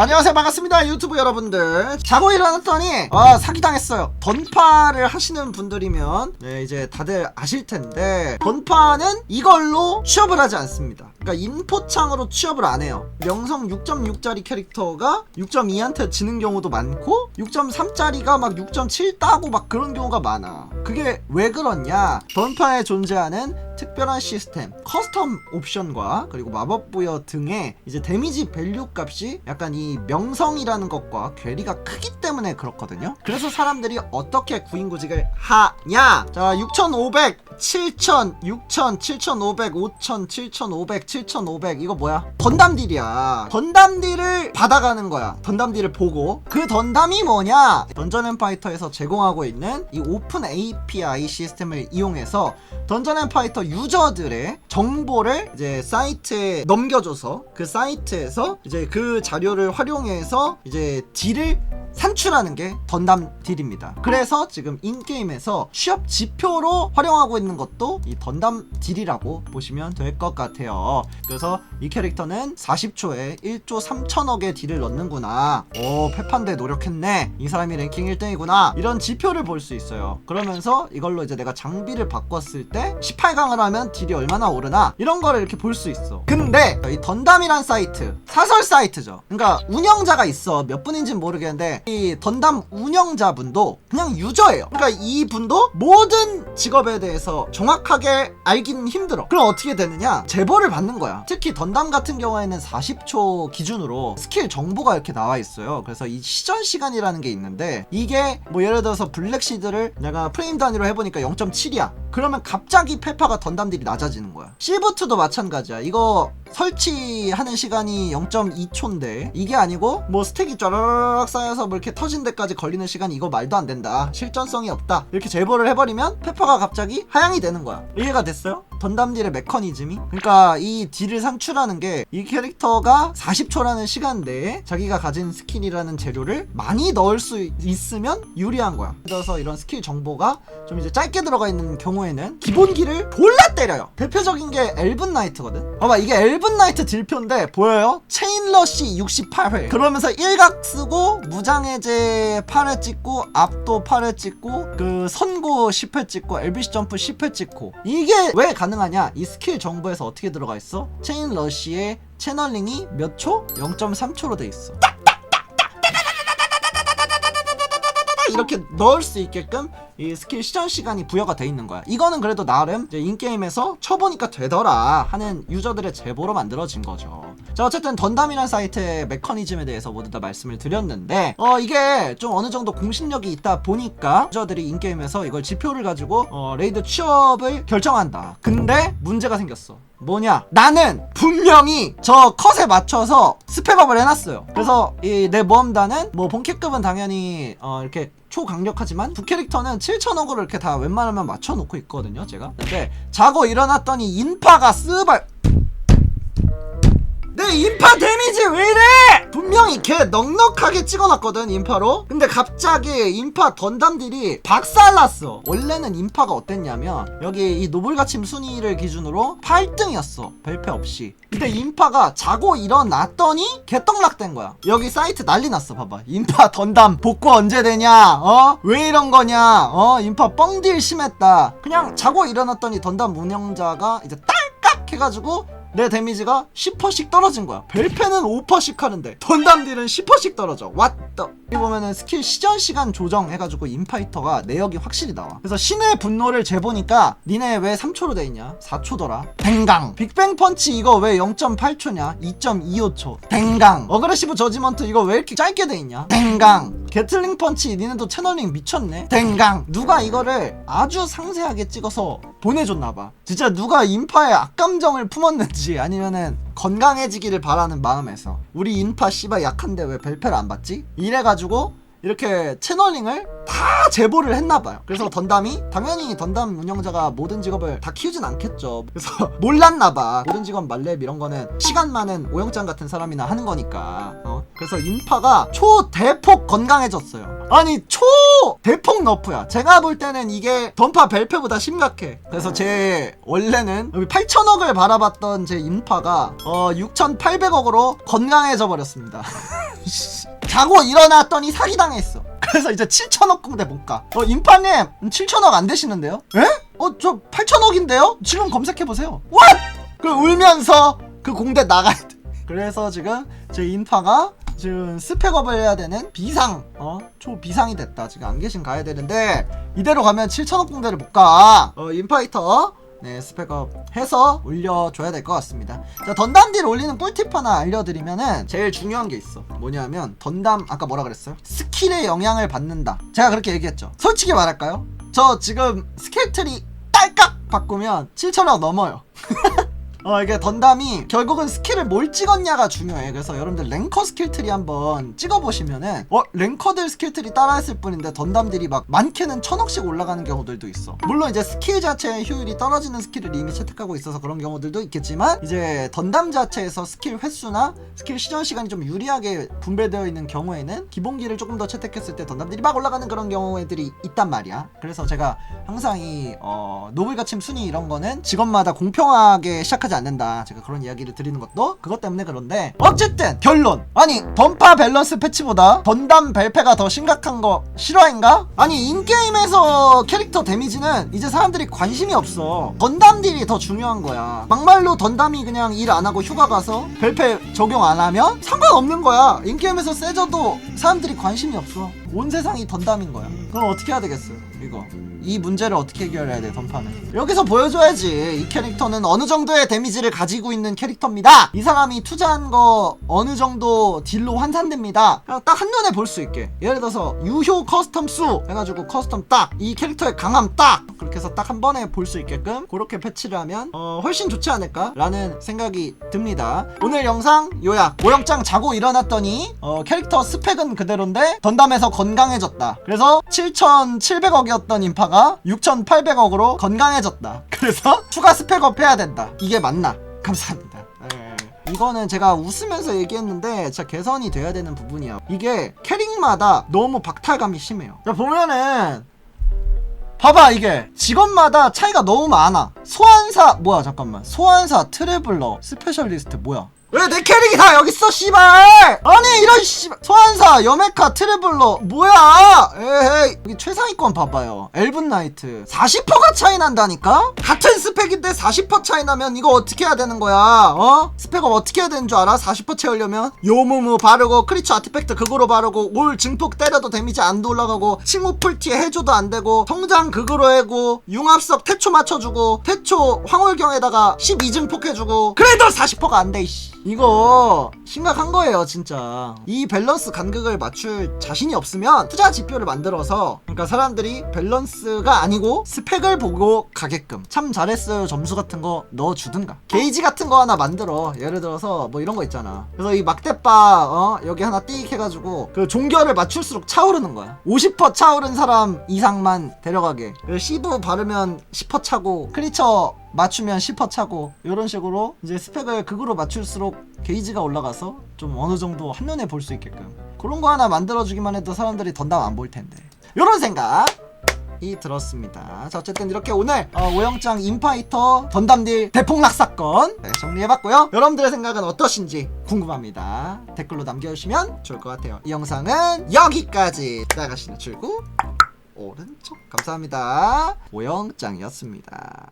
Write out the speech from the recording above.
안녕하세요. 반갑습니다. 유튜브 여러분들. 자고 일어났더니 아 사기당했어요. 던파를 하시는 분들이면 네 이제 다들 아실 텐데 던파는 이걸로 취업을 하지 않습니다. 그러니까 인포창으로 취업을 안 해요. 명성 6.6짜리 캐릭터가 6.2한테 지는 경우도 많고 6.3짜리가 막 6.7 따고 막 그런 경우가 많아 그게 왜 그렇냐 던파에 존재하는 특별한 시스템, 커스텀 옵션과 그리고 마법 부여 등의 이제 데미지 밸류 값이 약간 이 명성이라는 것과 괴리가 크기 때문에 그렇거든요. 그래서 사람들이 어떻게 구인구직을 하냐? 자, 6,500, 7,000, 6,000, 7,500, 5,000, 7,500, 7,500 이거 뭐야? 던담 딜이야. 던담 딜을 받아가는 거야. 던담 딜을 보고 그 던담이 뭐냐? 던전 앤 파이터에서 제공하고 있는 이 오픈 API 시스템을 이용해서 던전 앤 파이터 유저들의 정보를 이제 사이트에 넘겨줘서 그 사이트에서 이제 그 자료를 활용해서 이제 딜을 산출하는 게 던담 딜입니다. 그래서 지금 인게임에서 취업 지표로 활용하고 있는 것도 이 던담 딜이라고 보시면 될 것 같아요. 그래서 이 캐릭터는 40초에 1조 3천억의 딜을 넣는구나. 오, 페판데 노력했네. 이 사람이 랭킹 1등이구나. 이런 지표를 볼 수 있어요. 그러면서 이걸로 이제 내가 장비를 바꿨을 때 18강을 하면 딜이 얼마나 오르나 이런 거를 이렇게 볼 수 있어. 근데 이 던담이란 사이트 사설 사이트죠. 그러니까 운영자가 있어. 몇 분인지는 모르겠는데 이 던담 운영자분도 그냥 유저예요. 그러니까 이 분도 모든 직업에 대해서 정확하게 알기는 힘들어. 그럼 어떻게 되느냐? 제보를 받는 거야. 특히 던담 같은 경우에는 40초 기준으로 스킬 정보가 이렇게 나와 있어요. 그래서 이 시전 시간이라는 게 있는데 이게 뭐 예를 들어서 블랙시드를 내가 프레임 단위로 해보니까 0.7이야. 그러면 갑자기 페파가 던담들이 낮아지는 거야. 시부트도 마찬가지야. 이거 설치하는 시간이 0.2초인데 이게 아니고 뭐 스택이 쫘라락 쌓여서 뭐 이렇게 터진 데까지 걸리는 시간이 이거 말도 안 된다. 실전성이 없다. 이렇게 제보를 해버리면 페퍼가 갑자기 하향이 되는 거야. 이해가 됐어요? 던담 딜의 메커니즘이? 그러니까 이 딜을 산출하는 게 이 캐릭터가 40초라는 시간 내에 자기가 가진 스킬이라는 재료를 많이 넣을 수 있으면 유리한 거야. 그래서 이런 스킬 정보가 좀 이제 짧게 들어가 있는 경우에는 기본기를 볼라 때려요. 대표적인 게 엘븐 나이트거든. 봐봐 이게 엘븐 나이트 딜표인데 보여요? 체인러시 68회. 그러면서 일각 쓰고 무장해제 8회 찍고 압도 8회 찍고 그 선고 10회 찍고 LBC 점프 10회 찍고 이게 왜 가 능하냐? 이 스킬 정보에서 어떻게 들어가 있어? 체인러시의 채널링이 몇 초? 0.3초로 돼 있어. 이렇게 넣을 수 있게끔 이 스킬 시전 시간이 부여가 돼 있는 거야. 이거는 그래도 나름 인게임에서 쳐보니까 되더라 하는 유저들의 제보로 만들어진 거죠. 자, 어쨌든 던담이란 사이트의 메커니즘에 대해서 모두 다 말씀을 드렸는데, 어, 이게 좀 어느 정도 공신력이 있다 보니까 유저들이 인게임에서 이걸 지표를 가지고 어, 레이드 취업을 결정한다. 근데 문제가 생겼어. 뭐냐? 나는 분명히 저 컷에 맞춰서 스펙업을 해놨어요. 그래서 이 내 모험단은 뭐 본캐급은 당연히 어 이렇게 초강력하지만 부 캐릭터는 7천억으로 이렇게 다 웬만하면 맞춰놓고 있거든요. 제가. 근데 자고 일어났더니 인파가 내 인파 데미지 왜 이래? 분명히 걔 넉넉하게 찍어놨거든 인파로. 근데 갑자기 인파 던담들이 박살났어. 원래는 인파가 어땠냐면 여기 이 노블가침 순위를 기준으로 8등이었어. 별패 없이. 근데 인파가 자고 일어났더니 개떡락된 거야. 여기 사이트 난리 났어 봐봐. 인파 던담 복구 언제 되냐? 어? 왜 이런 거냐? 어? 인파 뻥딜 심했다. 그냥 자고 일어났더니 던담 운영자가 이제 딸깍 해가지고 내 데미지가 10%씩 떨어진 거야. 벨페는 5%씩 하는데 던담딜은 10%씩 떨어져. 왓 더. 여기 보면은 스킬 시전 시간 조정 해가지고 인파이터가 내역이 확실히 나와. 그래서 신의 분노를 재보니까 니네 왜 3초로 돼 있냐? 4초더라. 댕강. 빅뱅 펀치 이거 왜 0.8초냐? 2.25초. 댕강. 어그레시브 저지먼트 이거 왜 이렇게 짧게 돼 있냐? 댕강. 게틀링 펀치 니네도 채널링 미쳤네. 댕강. 누가 이거를 아주 상세하게 찍어서 보내줬나봐. 진짜 누가 인파에 악감정을 품었는지 아니면은 건강해지기를 바라는 마음에서 우리 인파 씨발 약한데 왜 벨페를 안 받지? 이래가지고 이렇게 채널링을 다 제보를 했나봐요. 그래서 던담이 당연히 던담 운영자가 모든 직업을 다 키우진 않겠죠. 그래서 몰랐나봐. 모든 직업 말렙 이런 거는 시간 많은 오영장 같은 사람이나 하는 거니까. 어? 그래서 인파가 초대폭 건강해졌어요. 아니 초 대폭 너프야 제가 볼 때는 이게 던파 벨페보다 심각해 그래서 제 원래는 여기 8천억을 바라봤던 제 인파가 어 6,800억으로 건강해져 버렸습니다 자고 일어났더니 사기당했어 그래서 이제 7천억 공대 못가 어 인파님 7천억 안 되시는데요? 에? 어 저 8천억인데요? 지금 검색해보세요 What? 그 울면서 그 공대 나가야 돼 그래서 지금 제 인파가 지금 스펙업을 해야 되는 비상 어? 초비상이 됐다. 지금 안 계신 가야 되는데 이대로 가면 7천억 공대를 못가. 어 인파이터. 네 스펙업 해서 올려줘야 될 것 같습니다. 자 던담딜 올리는 꿀팁 하나 알려드리면은 제일 중요한 게 있어. 뭐냐면 던담 아까 뭐라 그랬어요? 스킬의 영향을 받는다. 제가 그렇게 얘기했죠. 솔직히 말할까요? 저 지금 스킬 트리 딸깍 바꾸면 7천억 넘어요 어 이게 던담이 결국은 스킬을 뭘 찍었냐가 중요해. 그래서 여러분들 랭커 스킬 트리 한번 찍어보시면은 어 랭커들 스킬 트리 따라했을 뿐인데 던담들이 막 많게는 천억씩 올라가는 경우들도 있어. 물론 이제 스킬 자체의 효율이 떨어지는 스킬을 이미 채택하고 있어서 그런 경우들도 있겠지만 이제 던담 자체에서 스킬 횟수나 스킬 시전 시간이 좀 유리하게 분배되어 있는 경우에는 기본기를 조금 더 채택했을 때 던담들이 막 올라가는 그런 경우들이 있단 말이야. 그래서 제가 항상 이 어, 노블 가침 순위 이런 거는 직업마다 공평하게 시작하지 않는다. 제가 그런 이야기를 드리는 것도 그것 때문에 그런데 어쨌든 결론 아니 던파 밸런스 패치보다 던담 벨페가 더 심각한 거 실화인가? 아니 인게임에서 캐릭터 데미지는 이제 사람들이 관심이 없어. 던담 딜이 더 중요한 거야. 막말로 던담이 그냥 일 안 하고 휴가 가서 벨페 적용 안 하면 상관없는 거야. 인게임에서 세져도 사람들이 관심이 없어. 온 세상이 던담인 거야. 그럼 어떻게 해야 되겠어요? 이거. 이 문제를 어떻게 해결해야 돼 던파는 여기서 보여줘야지. 이 캐릭터는 어느 정도의 데미지를 가지고 있는 캐릭터입니다. 이 사람이 투자한 거 어느 정도 딜로 환산됩니다. 딱 한눈에 볼 수 있게. 예를 들어서 유효 커스텀 수 해가지고 커스텀 딱 이 캐릭터의 강함 딱. 그렇게 해서 딱 한 번에 볼 수 있게끔 그렇게 패치를 하면 어, 훨씬 좋지 않을까 라는 생각이 듭니다. 오늘 영상 요약. 오영장 자고 일어났더니 어, 캐릭터 스펙은 그대로인데 던담에서 건강해졌다. 그래서 7,700억이었던 인파가 6,800억으로 건강해졌다. 그래서 추가 스펙업 해야 된다. 이게 맞나? 감사합니다. 예. 이거는 제가 웃으면서 얘기했는데 진짜 개선이 돼야 되는 부분이야. 이게 캐릭마다 너무 박탈감이 심해요. 자 보면은 봐봐 이게. 직업마다 차이가 너무 많아. 소환사 뭐야 잠깐만. 소환사 트래블러 스페셜리스트 뭐야 왜 내 캐릭이 다 여기 있어 씨발? 아니 이런 씨발 소환사 여메카 트래블러 뭐야? 에헤이. 여기 최상위권 봐봐요. 엘븐 나이트. 40%가 차이 난다니까? 같은 스펙인데 40% 차이 나면 이거 어떻게 해야 되는 거야? 어? 스펙업 어떻게 해야 되는 줄 알아? 40% 채우려면? 요무무 바르고 크리처 아티팩트 그거로 바르고 올 증폭 때려도 데미지 안 올라가고 칭호 풀티 해줘도 안 되고 성장 그거로 해고 융합석 태초 맞춰주고 태초 황홀경에다가 12증폭 해주고. 그래도 40%가 안돼 이씨 이거 심각한 거예요 진짜. 이 밸런스 간극을 맞출 자신이 없으면 투자 지표를 만들어서 그러니까 사람들이 밸런스가 아니고 스펙을 보고 가게끔 참 잘했어요 점수 같은 거 넣어주든가. 게이지 같은 거 하나 만들어. 예를 들어서 뭐 이런 거 있잖아. 그래서 이 막대바 어 여기 하나 띠익 해가지고 그 종결을 맞출수록 차오르는 거야. 50% 차오른 사람 이상만 데려가게. 그리고 시브 바르면 10% 차고 크리처 맞추면 10% 차고 이런 식으로 이제 스펙을 극으로 맞출수록 게이지가 올라가서 좀 어느 정도 한눈에 볼 수 있게끔 그런 거 하나 만들어주기만 해도 사람들이 던담 안 볼 텐데 이런 생각 이 들었습니다. 자 어쨌든 이렇게 오늘 어, 오영장 인파이터 던담딜 대폭락 사건 네, 정리해봤고요. 여러분들의 생각은 어떠신지 궁금합니다. 댓글로 남겨주시면 좋을 것 같아요. 이 영상은 여기까지 나가시는 출구 오른쪽 감사합니다. 오영장이었습니다.